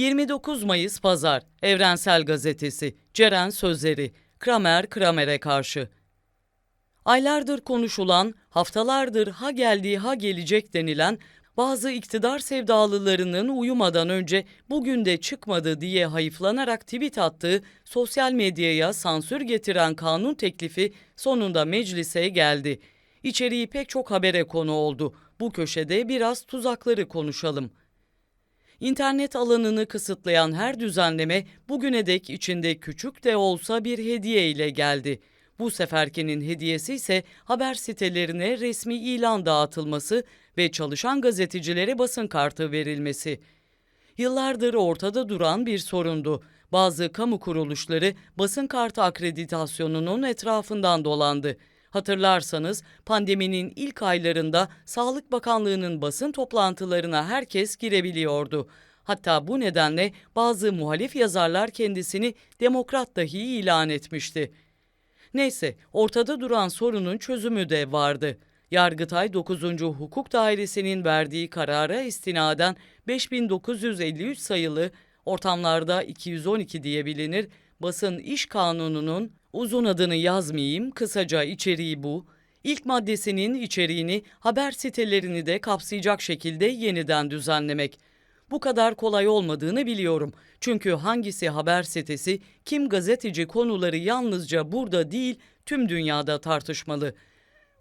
29 Mayıs Pazar Evrensel Gazetesi Ceren Sözleri Kramer Kramer'e karşı Aylardır konuşulan, haftalardır ha geldi ha gelecek denilen bazı iktidar sevdalılarının uyumadan önce bugün de çıkmadı diye hayıflanarak tweet attığı sosyal medyaya sansür getiren kanun teklifi sonunda meclise geldi. İçeriği pek çok habere konu oldu. Bu köşede biraz tuzakları konuşalım. İnternet alanını kısıtlayan her düzenleme bugüne dek içinde küçük de olsa bir hediye ile geldi. Bu seferkinin hediyesi ise haber sitelerine resmi ilan dağıtılması ve çalışan gazetecilere basın kartı verilmesi. Yıllardır ortada duran bir sorundu. Bazı kamu kuruluşları basın kartı akreditasyonunun etrafından dolandı. Hatırlarsanız pandeminin ilk aylarında Sağlık Bakanlığı'nın basın toplantılarına herkes girebiliyordu. Hatta bu nedenle bazı muhalif yazarlar kendisini demokrat dahi ilan etmişti. Neyse, ortada duran sorunun çözümü de vardı. Yargıtay 9. Hukuk Dairesi'nin verdiği karara istinaden 5953 sayılı ortamlarda 212 diye bilinir basın iş kanununun uzun adını yazmayayım kısaca içeriği bu. İlk maddesinin içeriğini haber sitelerini de kapsayacak şekilde yeniden düzenlemek. Bu kadar kolay olmadığını biliyorum. Çünkü hangisi haber sitesi, kim gazeteci konuları yalnızca burada değil tüm dünyada tartışmalı.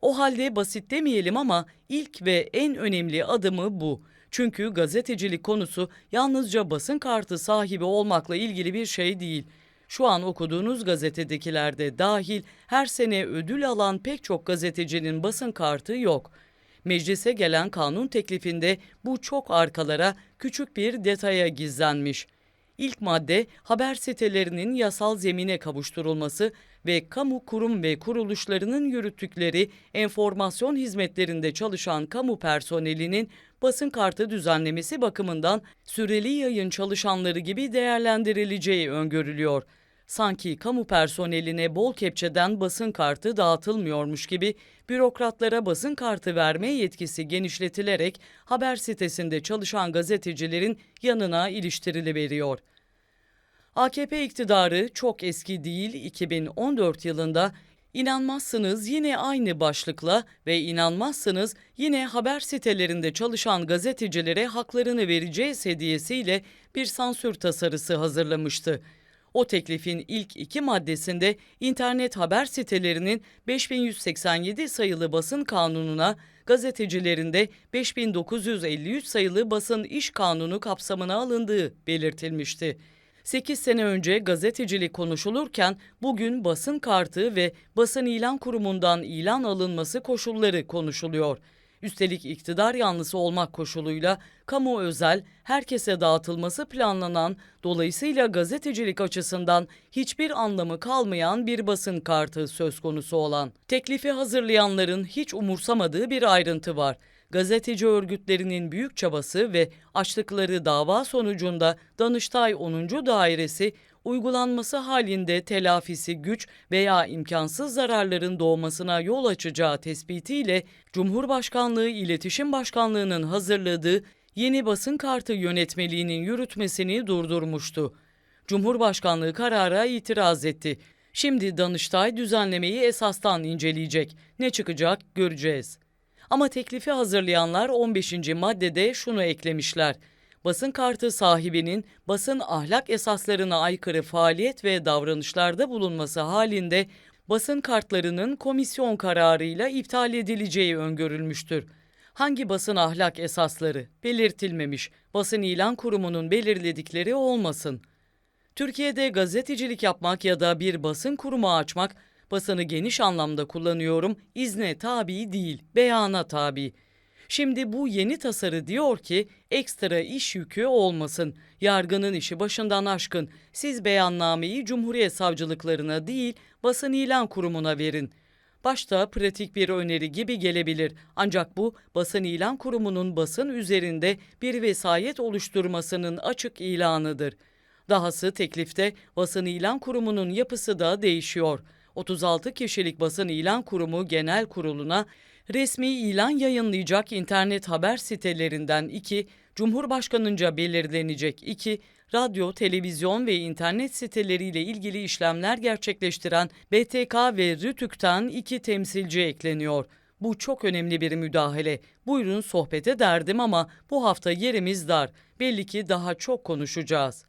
O halde basit demeyelim ama ilk ve en önemli adımı bu. Çünkü gazetecilik konusu yalnızca basın kartı sahibi olmakla ilgili bir şey değil. Şu an okuduğunuz gazetedekilerde dahil her sene ödül alan pek çok gazetecinin basın kartı yok. Meclise gelen kanun teklifinde bu çok arkalara küçük bir detaya gizlenmiş. İlk madde haber sitelerinin yasal zemine kavuşturulması ve kamu kurum ve kuruluşlarının yürüttükleri enformasyon hizmetlerinde çalışan kamu personelinin basın kartı düzenlemesi bakımından süreli yayın çalışanları gibi değerlendirileceği öngörülüyor. Sanki kamu personeline bol kepçeden basın kartı dağıtılmıyormuş gibi bürokratlara basın kartı verme yetkisi genişletilerek haber sitesinde çalışan gazetecilerin yanına iliştiriliveriyor. AKP iktidarı çok eski değil 2014 yılında İnanmazsınız yine aynı başlıkla ve inanmazsınız yine haber sitelerinde çalışan gazetecilere haklarını vereceğiz hediyesiyle bir sansür tasarısı hazırlamıştı. O teklifin ilk iki maddesinde internet haber sitelerinin 5187 sayılı basın kanununa, gazetecilerinde 5953 sayılı basın iş kanunu kapsamına alındığı belirtilmişti. 8 sene önce gazetecilik konuşulurken bugün basın kartı ve basın ilan kurumundan ilan alınması koşulları konuşuluyor. Üstelik iktidar yanlısı olmak koşuluyla kamu özel herkese dağıtılması planlanan dolayısıyla gazetecilik açısından hiçbir anlamı kalmayan bir basın kartı söz konusu olan. Teklifi hazırlayanların hiç umursamadığı bir ayrıntı var gazeteci örgütlerinin büyük çabası ve açtıkları dava sonucunda Danıştay 10. Dairesi uygulanması halinde telafisi güç veya imkansız zararların doğmasına yol açacağı tespitiyle Cumhurbaşkanlığı İletişim Başkanlığı'nın hazırladığı yeni basın kartı yönetmeliğinin yürütmesini durdurmuştu. Cumhurbaşkanlığı karara itiraz etti. Şimdi Danıştay düzenlemeyi esastan inceleyecek. Ne çıkacak göreceğiz. Ama teklifi hazırlayanlar 15. maddede şunu eklemişler. Basın kartı sahibinin basın ahlak esaslarına aykırı faaliyet ve davranışlarda bulunması halinde basın kartlarının komisyon kararıyla iptal edileceği öngörülmüştür. Hangi basın ahlak esasları belirtilmemiş, basın ilan kurumunun belirledikleri olmasın. Türkiye'de gazetecilik yapmak ya da bir basın kurumu açmak basını geniş anlamda kullanıyorum, izne tabi değil, beyana tabi. Şimdi bu yeni tasarı diyor ki ekstra iş yükü olmasın. Yargının işi başından aşkın. Siz beyannameyi Cumhuriyet Savcılıklarına değil basın ilan kurumuna verin. Başta pratik bir öneri gibi gelebilir ancak bu basın ilan kurumunun basın üzerinde bir vesayet oluşturmasının açık ilanıdır. Dahası teklifte basın ilan kurumunun yapısı da değişiyor. 36 kişilik basın ilan kurumu genel kuruluna resmi ilan yayınlayacak internet haber sitelerinden 2, Cumhurbaşkanınca belirlenecek 2, radyo, televizyon ve internet siteleriyle ilgili işlemler gerçekleştiren BTK ve RTÜK'ten iki temsilci ekleniyor. Bu çok önemli bir müdahale. Buyurun sohbete derdim ama bu hafta yerimiz dar. Belli ki daha çok konuşacağız.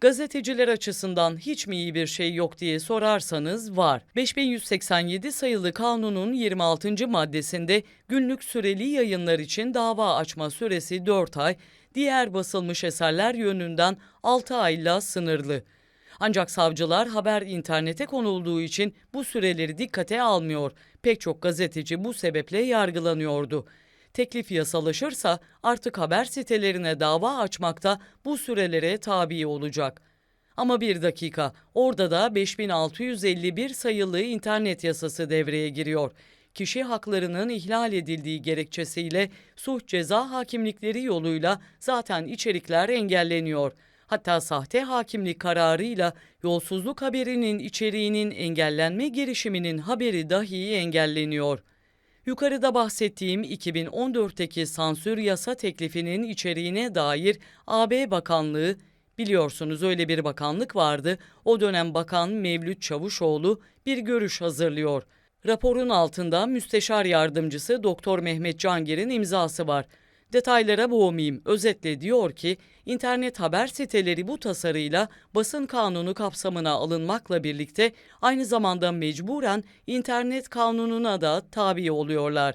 Gazeteciler açısından hiç mi iyi bir şey yok diye sorarsanız var. 5187 sayılı kanunun 26. maddesinde günlük süreli yayınlar için dava açma süresi 4 ay, diğer basılmış eserler yönünden 6 ayla sınırlı. Ancak savcılar haber internete konulduğu için bu süreleri dikkate almıyor. Pek çok gazeteci bu sebeple yargılanıyordu. Teklif yasalaşırsa artık haber sitelerine dava açmakta bu sürelere tabi olacak. Ama bir dakika, orada da 5651 sayılı internet yasası devreye giriyor. Kişi haklarının ihlal edildiği gerekçesiyle suç ceza hakimlikleri yoluyla zaten içerikler engelleniyor. Hatta sahte hakimlik kararıyla yolsuzluk haberinin içeriğinin engellenme girişiminin haberi dahi engelleniyor. Yukarıda bahsettiğim 2014'teki sansür yasa teklifinin içeriğine dair AB Bakanlığı, biliyorsunuz öyle bir bakanlık vardı, o dönem Bakan Mevlüt Çavuşoğlu bir görüş hazırlıyor. Raporun altında Müsteşar Yardımcısı Doktor Mehmet Cangir'in imzası var. Detaylara boğmayayım. Özetle diyor ki, internet haber siteleri bu tasarıyla basın kanunu kapsamına alınmakla birlikte aynı zamanda mecburen internet kanununa da tabi oluyorlar.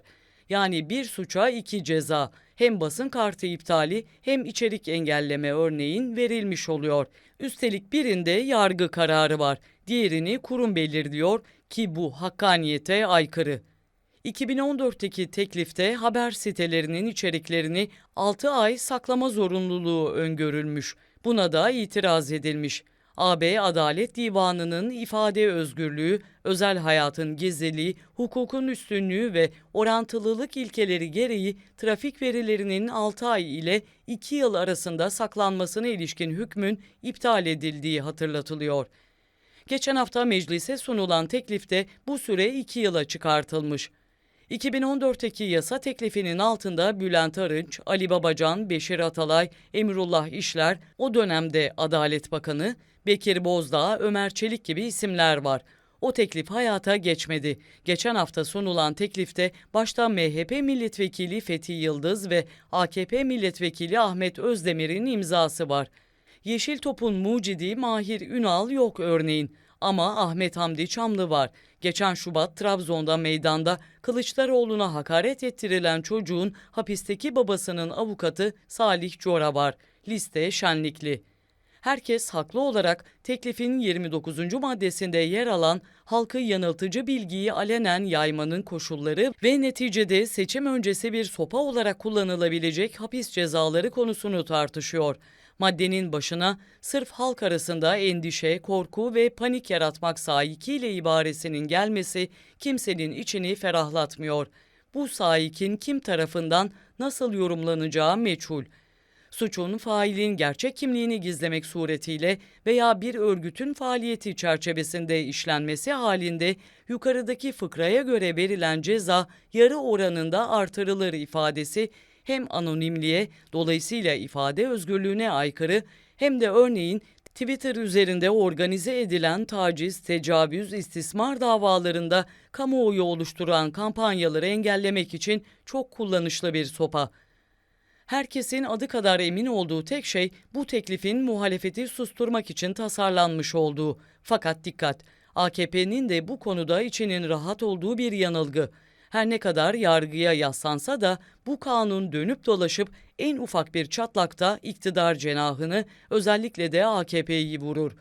Yani bir suça iki ceza. Hem basın kartı iptali hem içerik engelleme örneğin verilmiş oluyor. Üstelik birinde yargı kararı var. Diğerini kurum belirliyor ki bu hakkaniyete aykırı. 2014'teki teklifte haber sitelerinin içeriklerini 6 ay saklama zorunluluğu öngörülmüş. Buna da itiraz edilmiş. AB Adalet Divanı'nın ifade özgürlüğü, özel hayatın gizliliği, hukukun üstünlüğü ve orantılılık ilkeleri gereği trafik verilerinin 6 ay ile 2 yıl arasında saklanmasına ilişkin hükmün iptal edildiği hatırlatılıyor. Geçen hafta meclise sunulan teklifte bu süre 2 yıla çıkartılmış. 2014'teki yasa teklifinin altında Bülent Arınç, Ali Babacan, Beşir Atalay, Emrullah İşler, o dönemde Adalet Bakanı, Bekir Bozdağ, Ömer Çelik gibi isimler var. O teklif hayata geçmedi. Geçen hafta sunulan teklifte başta MHP milletvekili Fethi Yıldız ve AKP milletvekili Ahmet Özdemir'in imzası var. Yeşil Top'un mucidi Mahir Ünal yok örneğin. Ama Ahmet Hamdi Çamlı var. Geçen Şubat Trabzon'da meydanda Kılıçdaroğlu'na hakaret ettirilen çocuğun hapisteki babasının avukatı Salih Cora var. Liste şenlikli. Herkes haklı olarak teklifin 29. maddesinde yer alan halkı yanıltıcı bilgiyi alenen yaymanın koşulları ve neticede seçim öncesi bir sopa olarak kullanılabilecek hapis cezaları konusunu tartışıyor. Maddenin başına sırf halk arasında endişe, korku ve panik yaratmak sahikiyle ibaresinin gelmesi kimsenin içini ferahlatmıyor. Bu sahikin kim tarafından nasıl yorumlanacağı meçhul suçun failin gerçek kimliğini gizlemek suretiyle veya bir örgütün faaliyeti çerçevesinde işlenmesi halinde yukarıdaki fıkraya göre verilen ceza yarı oranında artırılır ifadesi hem anonimliğe dolayısıyla ifade özgürlüğüne aykırı hem de örneğin Twitter üzerinde organize edilen taciz, tecavüz, istismar davalarında kamuoyu oluşturan kampanyaları engellemek için çok kullanışlı bir sopa. Herkesin adı kadar emin olduğu tek şey bu teklifin muhalefeti susturmak için tasarlanmış olduğu. Fakat dikkat, AKP'nin de bu konuda içinin rahat olduğu bir yanılgı. Her ne kadar yargıya yaslansa da bu kanun dönüp dolaşıp en ufak bir çatlakta iktidar cenahını özellikle de AKP'yi vurur.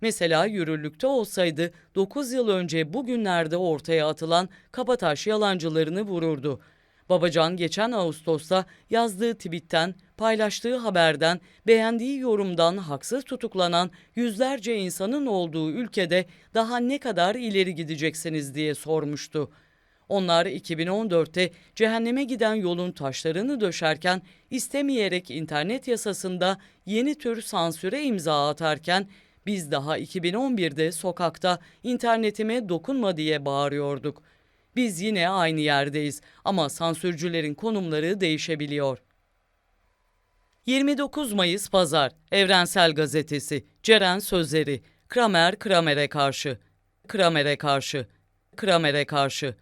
Mesela yürürlükte olsaydı 9 yıl önce bugünlerde ortaya atılan kabataş yalancılarını vururdu. Babacan geçen Ağustos'ta yazdığı tweetten, paylaştığı haberden, beğendiği yorumdan haksız tutuklanan yüzlerce insanın olduğu ülkede daha ne kadar ileri gideceksiniz diye sormuştu. Onlar 2014'te cehenneme giden yolun taşlarını döşerken istemeyerek internet yasasında yeni tür sansüre imza atarken biz daha 2011'de sokakta internetime dokunma diye bağırıyorduk. Biz yine aynı yerdeyiz ama sansürcülerin konumları değişebiliyor. 29 Mayıs Pazar Evrensel Gazetesi Ceren Sözleri Kramer Kramer'e karşı Kramer'e karşı Kramer'e karşı